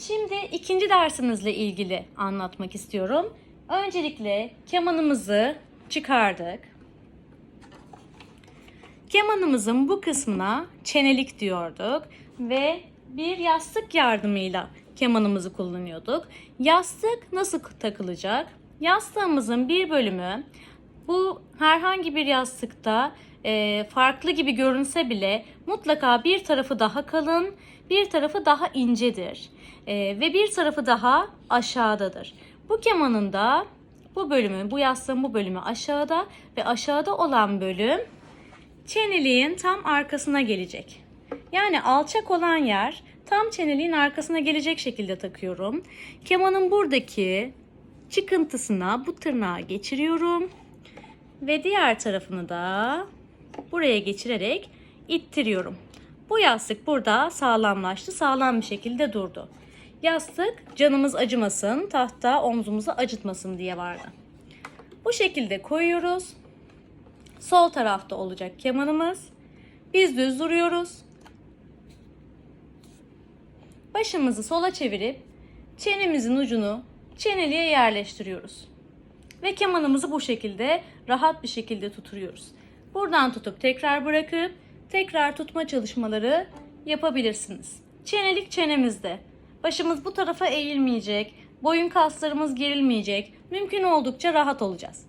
Şimdi ikinci dersimizle ilgili anlatmak istiyorum. Öncelikle kemanımızı çıkardık. Kemanımızın bu kısmına çenelik diyorduk ve bir yastık yardımıyla kemanımızı kullanıyorduk. Yastık nasıl takılacak? Yastığımızın bir bölümü bu herhangi bir yastıkta e, farklı gibi görünse bile mutlaka bir tarafı daha kalın, bir tarafı daha incedir E, ve bir tarafı daha aşağıdadır. Bu kemanın da bu bölümü, bu yastığın bu bölümü aşağıda ve aşağıda olan bölüm çeneliğin tam arkasına gelecek. Yani alçak olan yer tam çeneliğin arkasına gelecek şekilde takıyorum. Kemanın buradaki çıkıntısına bu tırnağı geçiriyorum. Ve diğer tarafını da buraya geçirerek ittiriyorum. Bu yastık burada sağlamlaştı. Sağlam bir şekilde durdu. Yastık canımız acımasın, tahta omzumuzu acıtmasın diye vardı. Bu şekilde koyuyoruz. Sol tarafta olacak kemanımız. Biz düz duruyoruz. Başımızı sola çevirip çenemizin ucunu çeneliğe yerleştiriyoruz. Ve kemanımızı bu şekilde rahat bir şekilde tutuyoruz. Buradan tutup tekrar bırakıp tekrar tutma çalışmaları yapabilirsiniz. Çenelik çenemizde. Başımız bu tarafa eğilmeyecek. Boyun kaslarımız gerilmeyecek. Mümkün oldukça rahat olacağız.